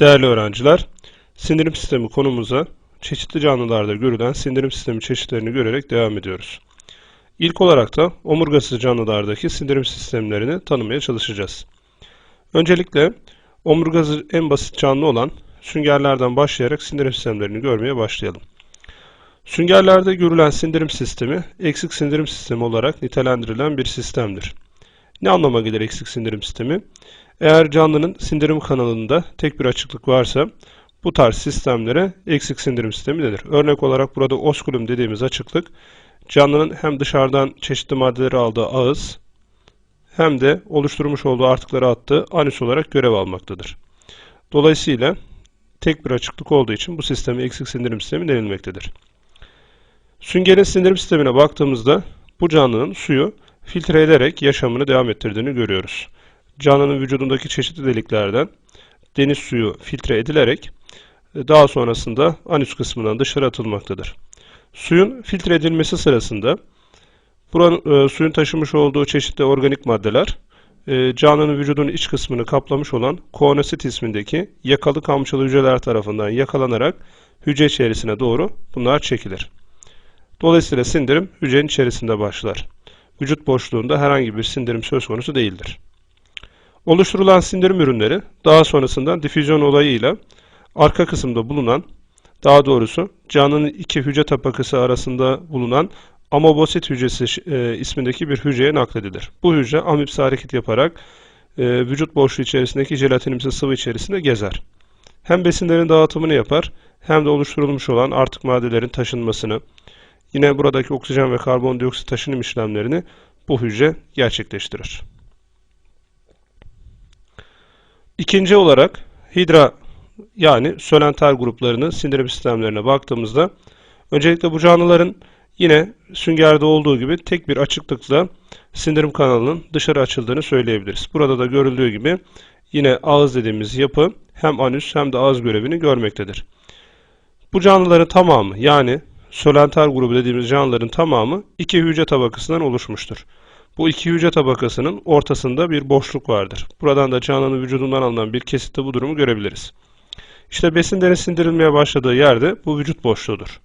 Değerli öğrenciler, sindirim sistemi konumuza çeşitli canlılarda görülen sindirim sistemi çeşitlerini görerek devam ediyoruz. İlk olarak da omurgasız canlılardaki sindirim sistemlerini tanımaya çalışacağız. Öncelikle omurgasız en basit canlı olan süngerlerden başlayarak sindirim sistemlerini görmeye başlayalım. Süngerlerde görülen sindirim sistemi eksik sindirim sistemi olarak nitelendirilen bir sistemdir. Ne anlama gelir eksik sindirim sistemi? Eğer canlının sindirim kanalında tek bir açıklık varsa bu tarz sistemlere eksik sindirim sistemi denir. Örnek olarak burada oskulum dediğimiz açıklık canlının hem dışarıdan çeşitli maddeleri aldığı ağız hem de oluşturmuş olduğu artıkları attığı anüs olarak görev almaktadır. Dolayısıyla tek bir açıklık olduğu için bu sisteme eksik sindirim sistemi denilmektedir. Süngerin sindirim sistemine baktığımızda bu canlının suyu filtre ederek yaşamını devam ettirdiğini görüyoruz. Canlının vücudundaki çeşitli deliklerden deniz suyu filtre edilerek e, daha sonrasında anüs kısmından dışarı atılmaktadır. Suyun filtre edilmesi sırasında buranın, e, suyun taşımış olduğu çeşitli organik maddeler e, canlının vücudunun iç kısmını kaplamış olan koonosit ismindeki yakalı kamçılı hücreler tarafından yakalanarak hücre içerisine doğru bunlar çekilir. Dolayısıyla sindirim hücrenin içerisinde başlar. Vücut boşluğunda herhangi bir sindirim söz konusu değildir. Oluşturulan sindirim ürünleri daha sonrasında difüzyon olayıyla arka kısımda bulunan, daha doğrusu canlının iki hücre tabakası arasında bulunan amobosit hücresi e, ismindeki bir hücreye nakledilir. Bu hücre amipsi hareket yaparak e, vücut boşluğu içerisindeki jelatinimsi sıvı içerisinde gezer. Hem besinlerin dağıtımını yapar hem de oluşturulmuş olan artık maddelerin taşınmasını, yine buradaki oksijen ve karbondioksit taşınım işlemlerini bu hücre gerçekleştirir. İkinci olarak hidra yani sölentel gruplarının sindirim sistemlerine baktığımızda öncelikle bu canlıların yine süngerde olduğu gibi tek bir açıklıkla sindirim kanalının dışarı açıldığını söyleyebiliriz. Burada da görüldüğü gibi yine ağız dediğimiz yapı hem anüs hem de ağız görevini görmektedir. Bu canlıların tamamı yani sölentel grubu dediğimiz canlıların tamamı iki hücre tabakasından oluşmuştur. Bu iki hücre tabakasının ortasında bir boşluk vardır. Buradan da canlının vücudundan alınan bir kesitte bu durumu görebiliriz. İşte besinlerin sindirilmeye başladığı yerde bu vücut boşluğudur.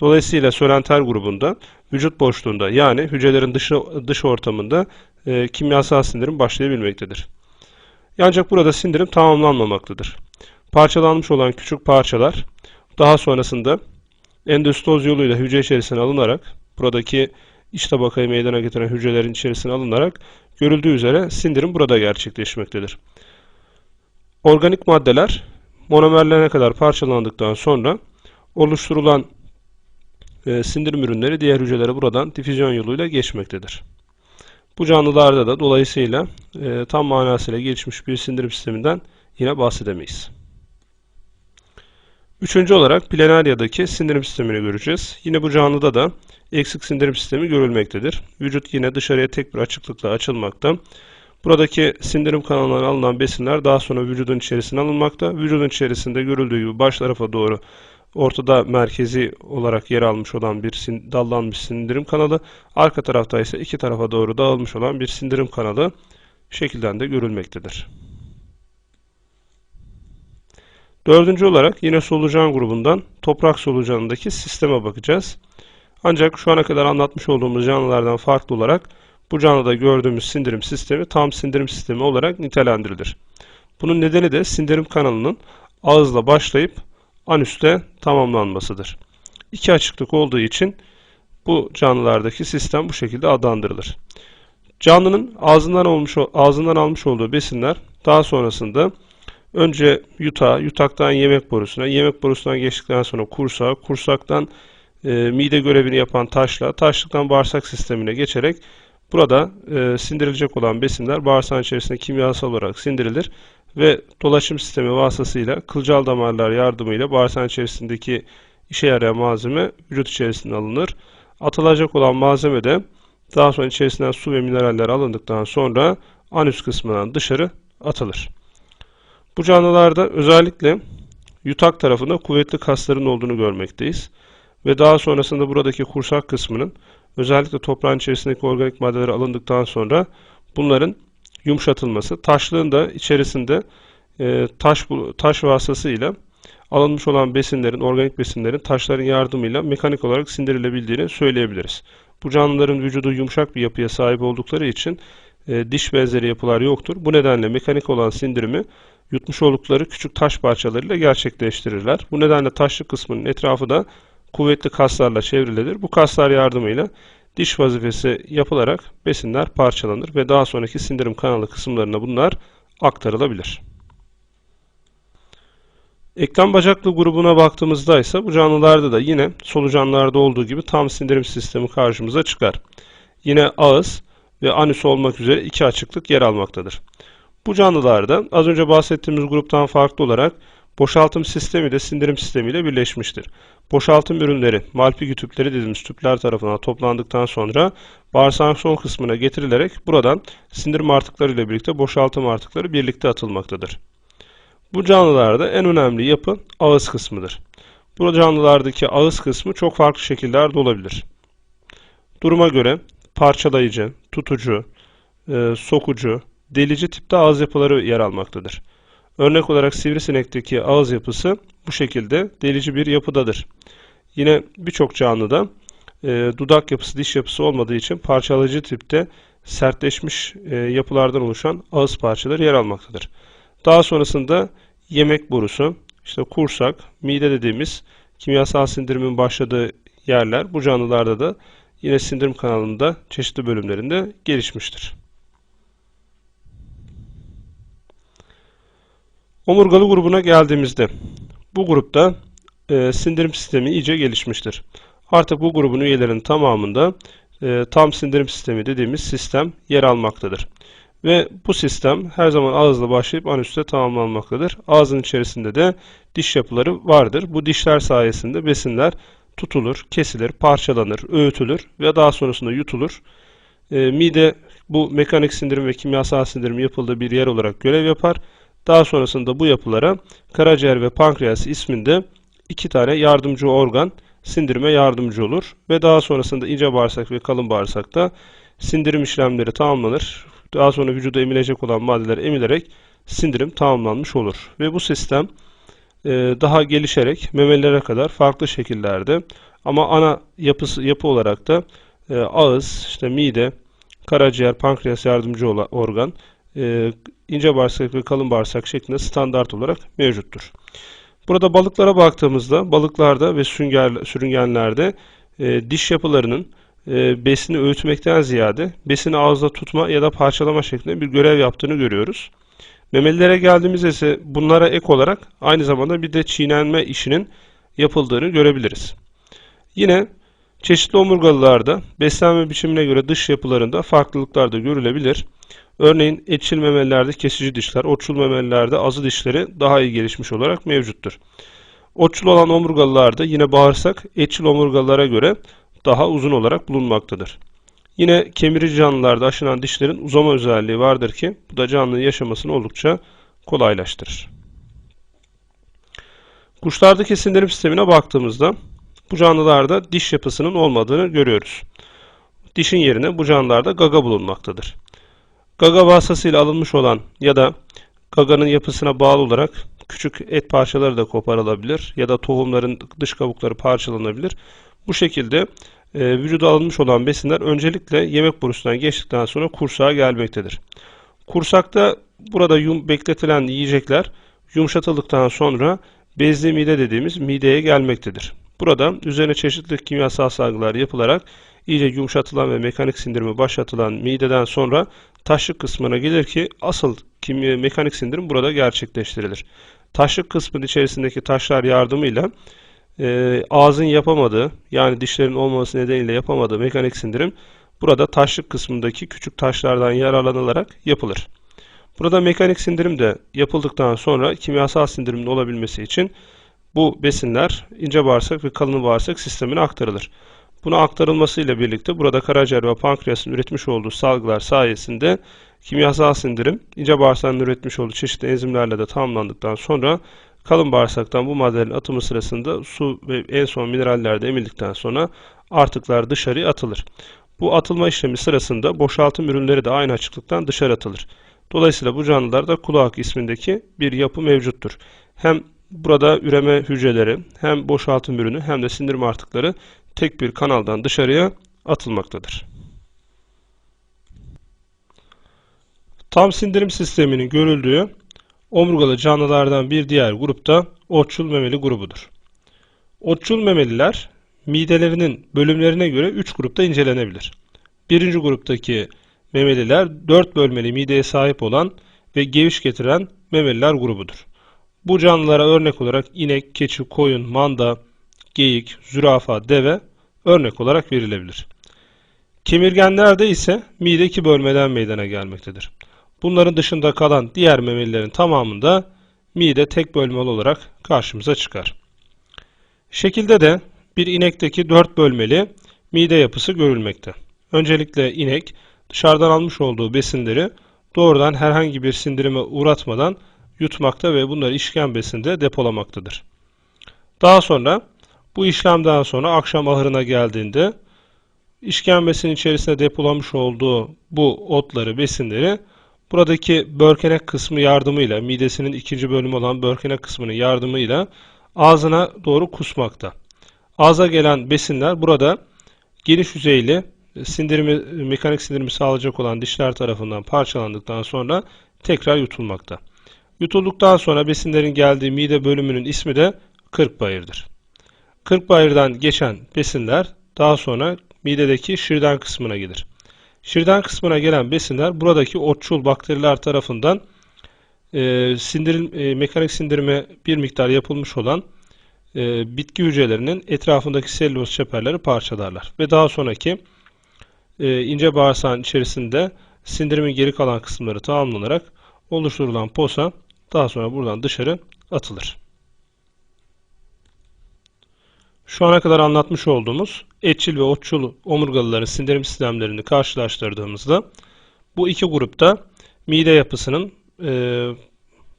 Dolayısıyla sölentel grubunda vücut boşluğunda yani hücrelerin dışı, dış ortamında e, kimyasal sindirim başlayabilmektedir. Ancak burada sindirim tamamlanmamaktadır. Parçalanmış olan küçük parçalar daha sonrasında endostoz yoluyla hücre içerisine alınarak buradaki iç tabakayı meydana getiren hücrelerin içerisine alınarak görüldüğü üzere sindirim burada gerçekleşmektedir. Organik maddeler monomerlerine kadar parçalandıktan sonra oluşturulan e, sindirim ürünleri diğer hücrelere buradan difüzyon yoluyla geçmektedir. Bu canlılarda da dolayısıyla e, tam manasıyla gelişmiş bir sindirim sisteminden yine bahsedemeyiz. Üçüncü olarak planaryadaki sindirim sistemini göreceğiz. Yine bu canlıda da eksik sindirim sistemi görülmektedir. Vücut yine dışarıya tek bir açıklıkla açılmakta. Buradaki sindirim kanalından alınan besinler daha sonra vücudun içerisine alınmakta. Vücudun içerisinde görüldüğü gibi baş tarafa doğru ortada merkezi olarak yer almış olan bir dallanmış sindirim kanalı, arka tarafta ise iki tarafa doğru dağılmış olan bir sindirim kanalı şekilden de görülmektedir. Dördüncü olarak yine solucan grubundan toprak solucanındaki sisteme bakacağız. Ancak şu ana kadar anlatmış olduğumuz canlılardan farklı olarak bu canlıda gördüğümüz sindirim sistemi tam sindirim sistemi olarak nitelendirilir. Bunun nedeni de sindirim kanalının ağızla başlayıp anüste tamamlanmasıdır. İki açıklık olduğu için bu canlılardaki sistem bu şekilde adlandırılır. Canlının ağzından olmuş ağzından almış olduğu besinler daha sonrasında önce yutağa, yutaktan yemek borusuna, yemek borusundan geçtikten sonra kursağa, kursaktan e, mide görevini yapan taşla, taşlıktan bağırsak sistemine geçerek burada e, sindirilecek olan besinler bağırsağın içerisinde kimyasal olarak sindirilir ve dolaşım sistemi vasıtasıyla kılcal damarlar yardımıyla bağırsağın içerisindeki işe yarayan malzeme vücut içerisinde alınır. Atılacak olan malzeme de daha sonra içerisinden su ve mineraller alındıktan sonra anüs kısmından dışarı atılır. Bu canlılarda özellikle yutak tarafında kuvvetli kasların olduğunu görmekteyiz. Ve daha sonrasında buradaki kursak kısmının özellikle toprağın içerisindeki organik maddeler alındıktan sonra bunların yumuşatılması, taşlığın da içerisinde e, taş taş vasıtasıyla alınmış olan besinlerin, organik besinlerin taşların yardımıyla mekanik olarak sindirilebildiğini söyleyebiliriz. Bu canlıların vücudu yumuşak bir yapıya sahip oldukları için e, diş benzeri yapılar yoktur. Bu nedenle mekanik olan sindirimi yutmuş oldukları küçük taş parçalarıyla gerçekleştirirler. Bu nedenle taşlı kısmının etrafı da kuvvetli kaslarla çevrilidir. Bu kaslar yardımıyla diş vazifesi yapılarak besinler parçalanır ve daha sonraki sindirim kanalı kısımlarına bunlar aktarılabilir. Eklem bacaklı grubuna baktığımızda ise bu canlılarda da yine solucanlarda olduğu gibi tam sindirim sistemi karşımıza çıkar. Yine ağız ve anüs olmak üzere iki açıklık yer almaktadır. Bu canlılarda az önce bahsettiğimiz gruptan farklı olarak boşaltım sistemi de sindirim sistemiyle birleşmiştir. Boşaltım ürünleri, Malpighi tüpleri dediğimiz tüpler tarafından toplandıktan sonra bağırsağın son kısmına getirilerek buradan sindirim artıkları ile birlikte boşaltım artıkları birlikte atılmaktadır. Bu canlılarda en önemli yapı ağız kısmıdır. Bu canlılardaki ağız kısmı çok farklı şekillerde olabilir. Duruma göre parçalayıcı, tutucu, e, sokucu, delici tipte ağız yapıları yer almaktadır. Örnek olarak sivrisinekteki ağız yapısı bu şekilde delici bir yapıdadır. Yine birçok canlıda e, dudak yapısı, diş yapısı olmadığı için parçalayıcı tipte sertleşmiş e, yapılardan oluşan ağız parçaları yer almaktadır. Daha sonrasında yemek borusu, işte kursak, mide dediğimiz kimyasal sindirimin başladığı yerler bu canlılarda da yine sindirim kanalında çeşitli bölümlerinde gelişmiştir. Omurgalı grubuna geldiğimizde bu grupta e, sindirim sistemi iyice gelişmiştir. Artık bu grubun üyelerinin tamamında e, tam sindirim sistemi dediğimiz sistem yer almaktadır. Ve bu sistem her zaman ağızla başlayıp anüste tamamlanmaktadır. Ağzın içerisinde de diş yapıları vardır. Bu dişler sayesinde besinler tutulur, kesilir, parçalanır, öğütülür ve daha sonrasında yutulur. E, mide bu mekanik sindirim ve kimyasal sindirim yapıldığı bir yer olarak görev yapar. Daha sonrasında bu yapılara karaciğer ve pankreas isminde iki tane yardımcı organ sindirime yardımcı olur ve daha sonrasında ince bağırsak ve kalın bağırsakta sindirim işlemleri tamamlanır. Daha sonra vücuda emilecek olan maddeler emilerek sindirim tamamlanmış olur. Ve bu sistem e, daha gelişerek memelilere kadar farklı şekillerde ama ana yapısı yapı olarak da e, ağız, işte mide, karaciğer, pankreas yardımcı organ, e, ince bağırsak ve kalın bağırsak şeklinde standart olarak mevcuttur. Burada balıklara baktığımızda balıklarda ve sünger, sürüngenlerde e, diş yapılarının e, besini öğütmekten ziyade besini ağızda tutma ya da parçalama şeklinde bir görev yaptığını görüyoruz. Memelilere geldiğimizde ise bunlara ek olarak aynı zamanda bir de çiğnenme işinin yapıldığını görebiliriz. Yine çeşitli omurgalılarda beslenme biçimine göre dış yapılarında farklılıklar da görülebilir. Örneğin etçil memelilerde kesici dişler, otçul memelilerde azı dişleri daha iyi gelişmiş olarak mevcuttur. Otçul olan omurgalılarda yine bağırsak etçil omurgalılara göre daha uzun olarak bulunmaktadır. Yine kemirici canlılarda aşınan dişlerin uzama özelliği vardır ki bu da canlının yaşamasını oldukça kolaylaştırır. Kuşlardaki sindirim sistemine baktığımızda bu canlılarda diş yapısının olmadığını görüyoruz. Dişin yerine bu canlılarda gaga bulunmaktadır. Gaga vasıtasıyla alınmış olan ya da gaganın yapısına bağlı olarak küçük et parçaları da koparılabilir ya da tohumların dış kabukları parçalanabilir. Bu şekilde e, vücuda alınmış olan besinler öncelikle yemek borusundan geçtikten sonra kursağa gelmektedir. Kursakta burada yum, bekletilen yiyecekler yumuşatıldıktan sonra bezli mide dediğimiz mideye gelmektedir. Burada üzerine çeşitli kimyasal salgılar yapılarak iyice yumuşatılan ve mekanik sindirimi başlatılan mideden sonra taşlık kısmına gelir ki asıl kimya, mekanik sindirim burada gerçekleştirilir. Taşlık kısmın içerisindeki taşlar yardımıyla e, ağzın yapamadığı yani dişlerin olmaması nedeniyle yapamadığı mekanik sindirim burada taşlık kısmındaki küçük taşlardan yararlanılarak yapılır. Burada mekanik sindirim de yapıldıktan sonra kimyasal sindirimin olabilmesi için bu besinler ince bağırsak ve kalın bağırsak sistemine aktarılır. Buna aktarılmasıyla birlikte burada karaciğer ve pankreasın üretmiş olduğu salgılar sayesinde kimyasal sindirim ince bağırsağın üretmiş olduğu çeşitli enzimlerle de tamamlandıktan sonra kalın bağırsaktan bu maddelerin atımı sırasında su ve en son mineraller de emildikten sonra artıklar dışarıya atılır. Bu atılma işlemi sırasında boşaltım ürünleri de aynı açıklıktan dışarı atılır. Dolayısıyla bu canlılarda kulak ismindeki bir yapı mevcuttur. Hem burada üreme hücreleri hem boşaltım ürünü hem de sindirim artıkları tek bir kanaldan dışarıya atılmaktadır. Tam sindirim sisteminin görüldüğü omurgalı canlılardan bir diğer grupta otçul memeli grubudur. Otçul memeliler midelerinin bölümlerine göre 3 grupta incelenebilir. Birinci gruptaki memeliler 4 bölmeli mideye sahip olan ve geviş getiren memeliler grubudur. Bu canlılara örnek olarak inek, keçi, koyun, manda, geyik, zürafa, deve örnek olarak verilebilir. Kemirgenlerde ise mide iki bölmeden meydana gelmektedir. Bunların dışında kalan diğer memelilerin tamamında mide tek bölmeli olarak karşımıza çıkar. Şekilde de bir inekteki dört bölmeli mide yapısı görülmekte. Öncelikle inek dışarıdan almış olduğu besinleri doğrudan herhangi bir sindirime uğratmadan yutmakta ve bunları işkembesinde depolamaktadır. Daha sonra bu işlemden sonra akşam ahırına geldiğinde işkembesinin içerisinde depolamış olduğu bu otları, besinleri buradaki börkenek kısmı yardımıyla, midesinin ikinci bölümü olan börkenek kısmının yardımıyla ağzına doğru kusmakta. Ağza gelen besinler burada geniş yüzeyli sindirimi, mekanik sindirimi sağlayacak olan dişler tarafından parçalandıktan sonra tekrar yutulmakta. Yutulduktan sonra besinlerin geldiği mide bölümünün ismi de kırkbayırdır. Kırkbayırdan geçen besinler daha sonra midedeki şirden kısmına gelir. Şirden kısmına gelen besinler buradaki otçul bakteriler tarafından e, sindirim, e, mekanik sindirime bir miktar yapılmış olan e, bitki hücrelerinin etrafındaki selüloz çeperleri parçalarlar. Ve daha sonraki e, ince bağırsağın içerisinde sindirimin geri kalan kısımları tamamlanarak oluşturulan posa daha sonra buradan dışarı atılır. Şu ana kadar anlatmış olduğumuz etçil ve otçul omurgalıların sindirim sistemlerini karşılaştırdığımızda bu iki grupta mide yapısının e,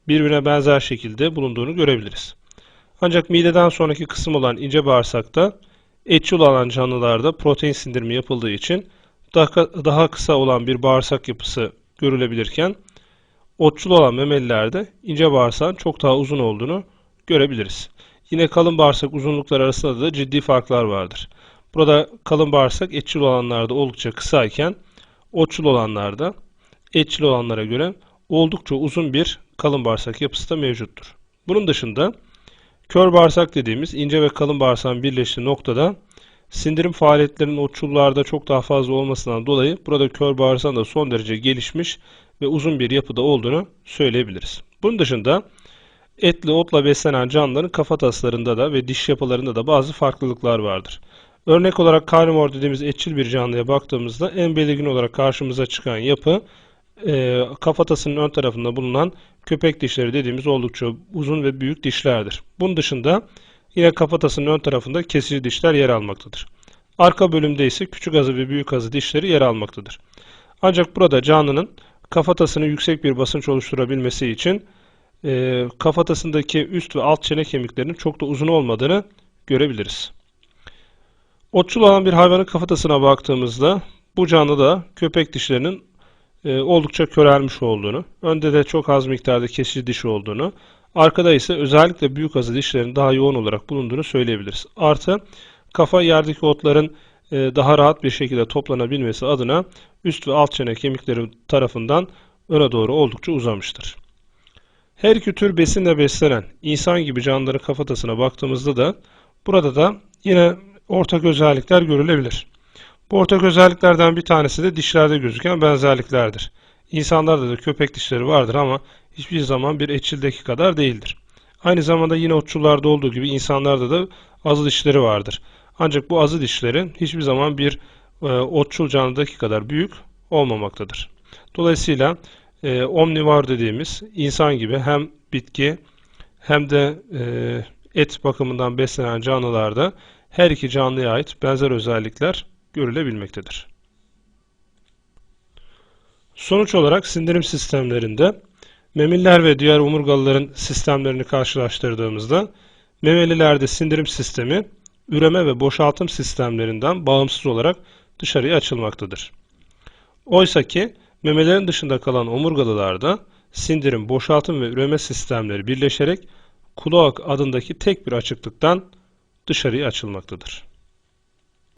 birbirine benzer şekilde bulunduğunu görebiliriz. Ancak mideden sonraki kısım olan ince bağırsakta etçil olan canlılarda protein sindirimi yapıldığı için daha, daha kısa olan bir bağırsak yapısı görülebilirken otçul olan memelilerde ince bağırsağın çok daha uzun olduğunu görebiliriz. Yine kalın bağırsak uzunlukları arasında da ciddi farklar vardır. Burada kalın bağırsak etçil olanlarda oldukça kısa iken otçul olanlarda etçil olanlara göre oldukça uzun bir kalın bağırsak yapısı da mevcuttur. Bunun dışında kör bağırsak dediğimiz ince ve kalın bağırsağın birleştiği noktada sindirim faaliyetlerinin otçullarda çok daha fazla olmasından dolayı burada kör bağırsağın da son derece gelişmiş ve uzun bir yapıda olduğunu söyleyebiliriz. Bunun dışında etli otla beslenen canlıların kafataslarında da ve diş yapılarında da bazı farklılıklar vardır. Örnek olarak karnivor dediğimiz etçil bir canlıya baktığımızda en belirgin olarak karşımıza çıkan yapı e, kafatasının ön tarafında bulunan köpek dişleri dediğimiz oldukça uzun ve büyük dişlerdir. Bunun dışında yine kafatasının ön tarafında kesici dişler yer almaktadır. Arka bölümde ise küçük azı ve büyük azı dişleri yer almaktadır. Ancak burada canlının kafatasını yüksek bir basınç oluşturabilmesi için e, kafatasındaki üst ve alt çene kemiklerinin çok da uzun olmadığını görebiliriz. Otçul olan bir hayvanın kafatasına baktığımızda bu canlıda köpek dişlerinin e, oldukça körelmiş olduğunu, önde de çok az miktarda kesici diş olduğunu, arkada ise özellikle büyük azı dişlerin daha yoğun olarak bulunduğunu söyleyebiliriz. Artı kafa yerdeki otların daha rahat bir şekilde toplanabilmesi adına üst ve alt çene kemikleri tarafından öne doğru oldukça uzamıştır. Her iki tür besinle beslenen insan gibi canlıların kafatasına baktığımızda da burada da yine ortak özellikler görülebilir. Bu ortak özelliklerden bir tanesi de dişlerde gözüken benzerliklerdir. İnsanlarda da köpek dişleri vardır ama hiçbir zaman bir etçildeki kadar değildir. Aynı zamanda yine otçullarda olduğu gibi insanlarda da azı dişleri vardır. Ancak bu azı dişleri hiçbir zaman bir e, otçul canlıdaki kadar büyük olmamaktadır. Dolayısıyla e, omnivar dediğimiz insan gibi hem bitki hem de e, et bakımından beslenen canlılarda her iki canlıya ait benzer özellikler görülebilmektedir. Sonuç olarak sindirim sistemlerinde memeliler ve diğer omurgalıların sistemlerini karşılaştırdığımızda memelilerde sindirim sistemi üreme ve boşaltım sistemlerinden bağımsız olarak dışarıya açılmaktadır. Oysa ki Memelerin dışında kalan omurgalılarda sindirim, boşaltım ve üreme sistemleri birleşerek kloak adındaki tek bir açıklıktan dışarıya açılmaktadır.